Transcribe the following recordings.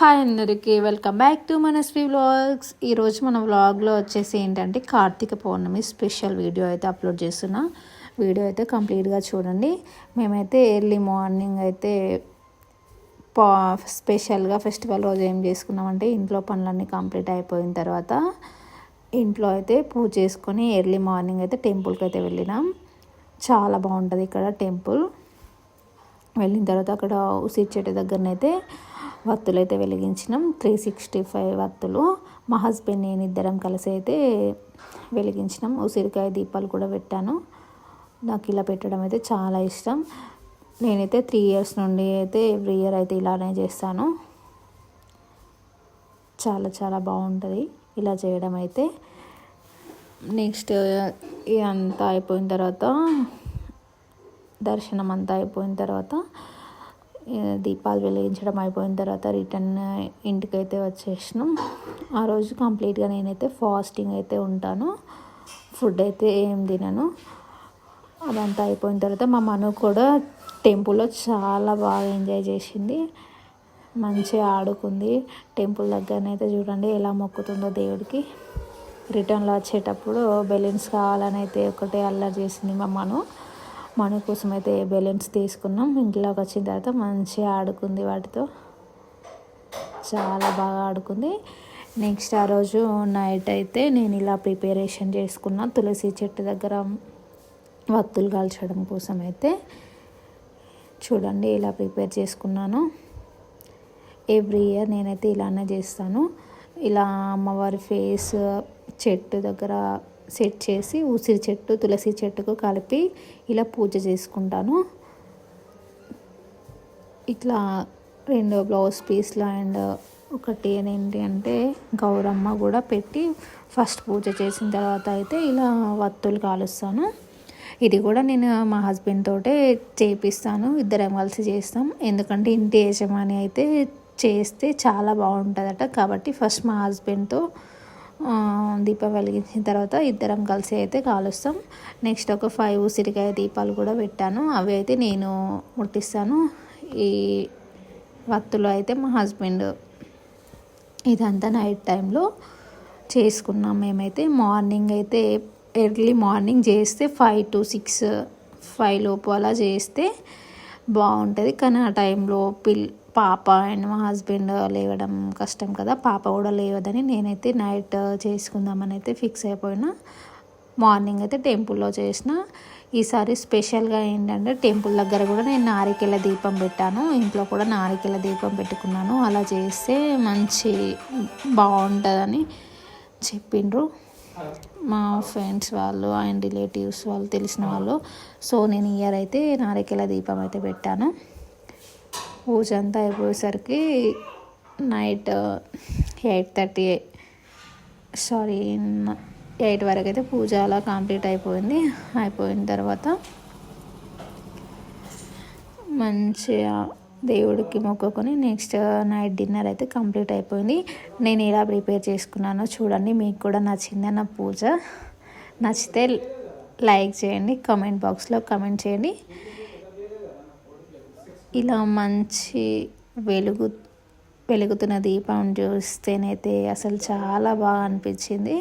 Hi అందరికీ welcome back to Manasvi vlogs ఈరోజు మన వ్లాగ్లో వచ్చేసి ఏంటంటే కార్తీక పౌర్ణమి స్పెషల్ వీడియో అయితే అప్లోడ్ చేస్తున్నా. వీడియో అయితే కంప్లీట్గా చూడండి. మేమైతే ఎర్లీ మార్నింగ్ అయితే పా స్పెషల్గా ఫెస్టివల్ రోజు ఏం చేసుకున్నామంటే ఇంట్లో పనులన్నీ కంప్లీట్ అయిపోయిన తర్వాత ఇంట్లో అయితే పూజ చేసుకొని ఎర్లీ మార్నింగ్ అయితే టెంపుల్కి అయితే వెళ్ళినాం. చాలా బాగుంటుంది ఇక్కడ టెంపుల్ వెళ్ళిన తర్వాత అక్కడ ఉసిరి చెట్టు దగ్గరనైతే వత్తులు అయితే వెలిగించినాం. త్రీ సిక్స్టీ ఫైవ్ వత్తులు. మా హస్బెండ్ నేను ఇద్దరం కలిసి అయితే వెలిగించినాం. ఉసిరికాయ దీపాలు కూడా పెట్టాను. నాకు ఇలా పెట్టడం అయితే చాలా ఇష్టం. నేనైతే త్రీ ఇయర్స్ నుండి అయితే ఎవ్రీ ఇయర్ అయితే ఇలానే చేస్తాను. చాలా చాలా బాగుంటుంది ఇలా చేయడం అయితే. నెక్స్ట్ ఇదంతా అయిపోయిన తర్వాత దర్శనం అంతా అయిపోయిన తర్వాత దీపాలు వెలిగించడం అయిపోయిన తర్వాత రిటర్న్ ఇంటికైతే వచ్చేసినాం. ఆ రోజు కంప్లీట్గా నేనైతే ఫాస్టింగ్ అయితే ఉంటాను. ఫుడ్ అయితే ఏం తినను. అదంతా అయిపోయిన తర్వాత మా మను కూడా టెంపుల్లో చాలా బాగా ఎంజాయ్ చేసింది. మంచిగా ఆడుకుంది. టెంపుల్ దగ్గరనైతే చూడండి ఎలా మొక్కుతుందో దేవుడికి. రిటర్న్లో వచ్చేటప్పుడు బెలూన్స్ కావాలని అయితే ఒకటే అల్లరి చేసింది మా మను. మన కోసం అయితే బెలూన్స్ తీసుకున్నాం. ఇంట్లోకి వచ్చిన తర్వాత మంచిగా ఆడుకుంది వాటితో. చాలా బాగా ఆడుకుంది. నెక్స్ట్ ఆ రోజు నైట్ అయితే నేను ఇలా ప్రిపరేషన్ చేసుకున్న. తులసి చెట్టు దగ్గర వత్తులు కాల్చడం కోసం అయితే చూడండి ఇలా ప్రిపేర్ చేసుకున్నాను. ఎవ్రీ ఇయర్ నేనైతే ఇలానే చేస్తాను. ఇలా అమ్మవారి ఫేస్ చెట్టు దగ్గర సెట్ చేసి ఉసిరి చెట్టు తులసి చెట్టుకు కలిపి ఇలా పూజ చేసుకుంటాను. ఇట్లా రెండు బ్లౌజ్ పీస్లు అండ్ ఒకటి ఏంటి అంటే గౌరమ్మ కూడా పెట్టి ఫస్ట్ పూజ చేసిన తర్వాత అయితే ఇలా వత్తులు కాలుస్తాను. ఇది కూడా నేను మా హస్బెండ్ తోటే చేపిస్తాను. ఇద్దరం కలిసి చేస్తాం. ఎందుకంటే ఇంటి యజమాని అయితే చేస్తే చాలా బాగుంటుందట. కాబట్టి ఫస్ట్ మా హస్బెండ్తో దీపం వెలిగించిన తర్వాత ఇద్దరం కలిసి అయితే కాలుస్తాం. నెక్స్ట్ ఒక ఫైవ్ ఉసిరికాయ దీపాలు కూడా పెట్టాను. అవి అయితే నేను ముట్టిస్తాను. ఈ వత్తులు అయితే మా హస్బెండ్ ఇదంతా నైట్ టైంలో చేసుకున్నాం మేమైతే. మార్నింగ్ అయితే ఎర్లీ మార్నింగ్ చేస్తే ఫైవ్ టు సిక్స్ ఫైవ్ లోపు అలా చేస్తే బాగుంటుంది. కానీ ఆ టైంలో పిల్ పాప అండ్ మా హస్బెండ్ లేవడం కష్టం కదా పాప కూడా లేవదని నేనైతే నైట్ చేసుకుందామని అయితే ఫిక్స్ అయిపోయినా. మార్నింగ్ అయితే టెంపుల్లో చేసిన. ఈసారి స్పెషల్గా ఏంటంటే టెంపుల్ దగ్గర కూడా నేను నారికెల దీపం పెట్టాను. ఇంట్లో కూడా నారికెల దీపం పెట్టుకున్నాను. అలా చేస్తే మంచి బాగుంటుందని చెప్పిండ్రు. మా ఫ్రెండ్స్ వాళ్ళు అండ్ రిలేటివ్స్ వాళ్ళు తెలిసిన వాళ్ళు. సో నేను ఇయర్ అయితే నారికెల దీపం అయితే పెట్టాను. పూజ అంతా అయిపోయేసరికి night eight thirty sorry eight వరకు అయితే పూజ అలా కంప్లీట్ అయిపోయింది. అయిపోయిన తర్వాత మంచిగా దేవుడికి మొక్కుకొని నెక్స్ట్ నైట్ డిన్నర్ అయితే కంప్లీట్ అయిపోయింది. నేను ఎలా ప్రిపేర్ చేసుకున్నానో చూడండి. మీకు కూడా నచ్చింది నా పూజ. నచ్చితే లైక్ చేయండి కమెంట్ బాక్స్లో కమెంట్ చేయండి. ఇలా మంచి వెలుగు వెలుగుతున్న దీపం చూస్తేనైతే అసలు చాలా బాగా అనిపించింది.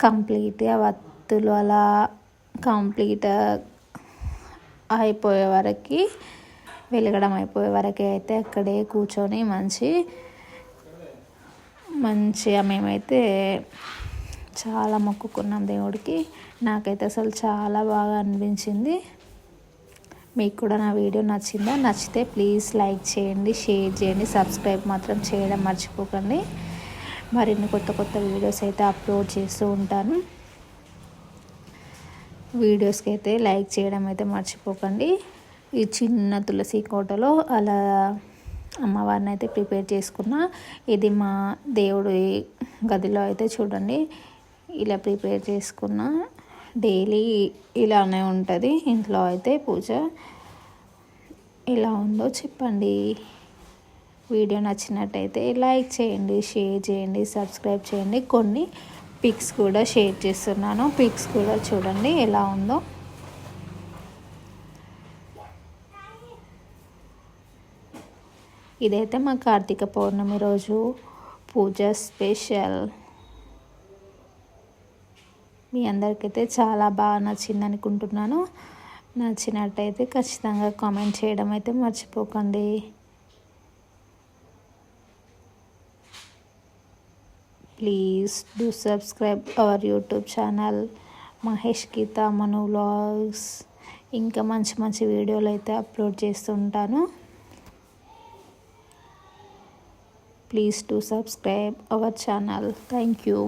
కంప్లీట్గా వత్తులు అలా కంప్లీట్ అయిపోయే వరకు వెలగడం అయిపోయే వరకు అయితే అక్కడే కూర్చొని మంచి మంచిగా మేమైతే చాలా మొక్కుకున్నాం దేవుడికి. నాకైతే అసలు చాలా బాగా అనిపించింది. మీకు కూడా నా వీడియో నచ్చిందా నచ్చితే ప్లీజ్ లైక్ చేయండి షేర్ చేయండి సబ్స్క్రైబ్ మాత్రం చేయడం మర్చిపోకండి. మరిన్ని కొత్త కొత్త వీడియోస్ అయితే అప్లోడ్ చేస్తూ ఉంటాను. వీడియోస్కి అయితే లైక్ చేయడం అయితే మర్చిపోకండి. ఈ చిన్న తులసి కోటలో అలా అమ్మవారిని అయితే ప్రిపేర్ చేసుకున్న ఇది మా దేవుడి గదిలో అయితే చూడండి. ఇలా ప్రిపేర్ చేసుకున్న. డైలీ ఇలానే ఉంటుంది. ఇంట్లో అయితే పూజ ఎలా ఉందో చెప్పండి. వీడియో నచ్చినట్టయితే లైక్ చేయండి షేర్ చేయండి సబ్స్క్రైబ్ చేయండి. కొన్ని పిక్స్ కూడా షేర్ చేస్తున్నాను. పిక్స్ కూడా చూడండి ఎలా ఉందో. ఇదైతే మా కార్తీక పౌర్ణమి రోజు పూజ స్పెషల్. మీ అందరికైతే చాలా బాగా నచ్చింది అనుకుంటున్నాను నచ్చినట్టయితే ఖచ్చితంగా కామెంట్ చేయడం అయితే మర్చిపోకండి. Please do subscribe our YouTube channel Mahesh Geetha Manu vlogs. ఇంకా మంచి మంచి వీడియోలు అయితే అప్లోడ్ చేస్తుంటాను please to subscribe our channel. Thank you.